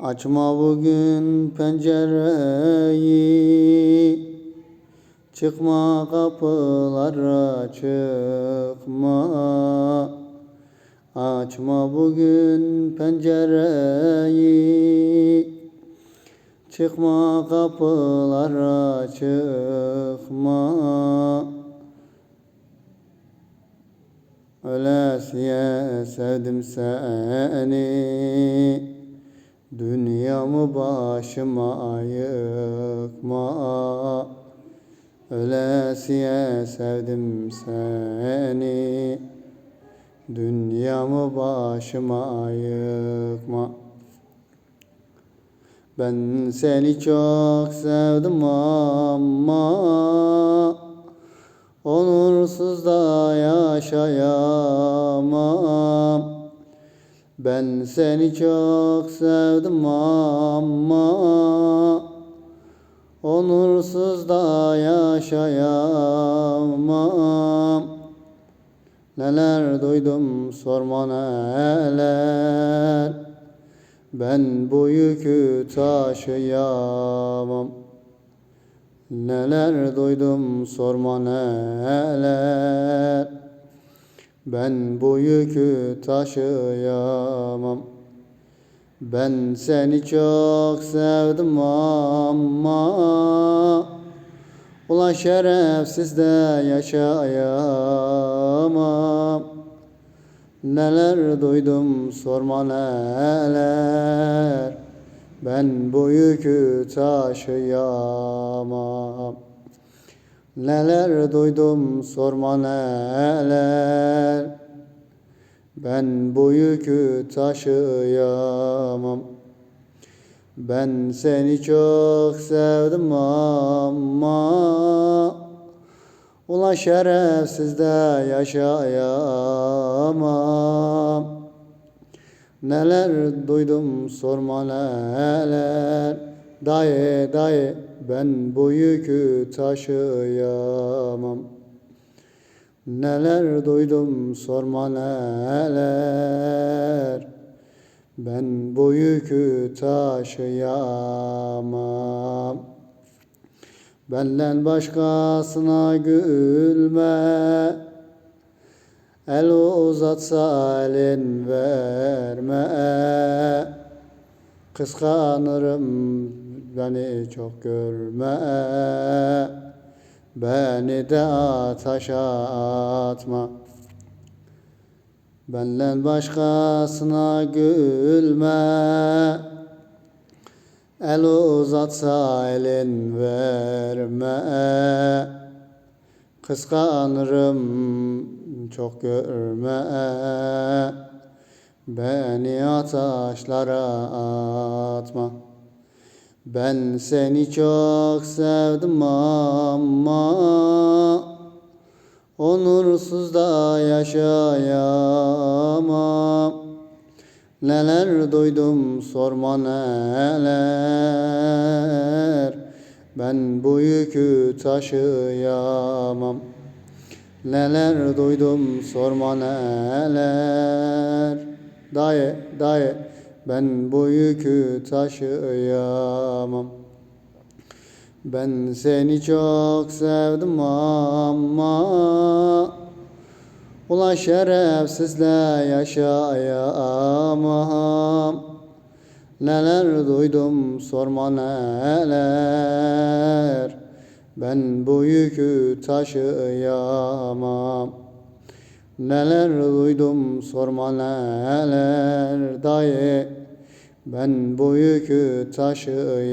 Açma bugün pencereyi Çıkma kapılara çıkma. Açma bugün pencereyi Çıkma kapılara çıkma. Ölesiye sevdim seni Dünyamı başıma yıkma? Ölesiye sevdim seni. Dünyamı başıma yıkma? Ben seni çok sevdim ama Onursuz da yaşayamam Ben seni çok sevdim ama Onursuz da yaşayamam. Neler duydum sorma neler. Ben bu yükü taşıyamam. Neler duydum sorma neler Ben bu yükü taşıyamam. Ben seni çok sevdim ama Ulan şerefsiz de yaşayamam. Neler duydum sorma neler. Ben bu yükü taşıyamam Neler duydum sorma neler. Ben bu yükü taşıyamam. Ben seni çok sevdim ama Ulan şerefsiz de yaşayamam. Neler duydum sorma neler Dayı dayı ben bu yükü taşıyamam. Neler duydum sorma neler. Ben bu yükü taşıyamam. Benden başkasına gülme. El uzatsa elin verme. Kıskanırım beni çok görme. Beni de ateşe atma. Benden başkasına gülme. El uzatsa elin verme. Kıskanırım çok görme. Beni ateşlere atma Ben seni çok sevdim ama Onursuz da yaşayamam. Neler duydum sorma neler. Ben bu yükü taşıyamam. Neler duydum sorma neler. Dayı dayı ben bu yükü taşıyamam Ben seni çok sevdim ama Ulan şerefsizle yaşayamam. Neler duydum sorma neler. Ben bu yükü taşıyamam. Neler duydum sorma neler. Dayı Ben bu yükü taşıyamam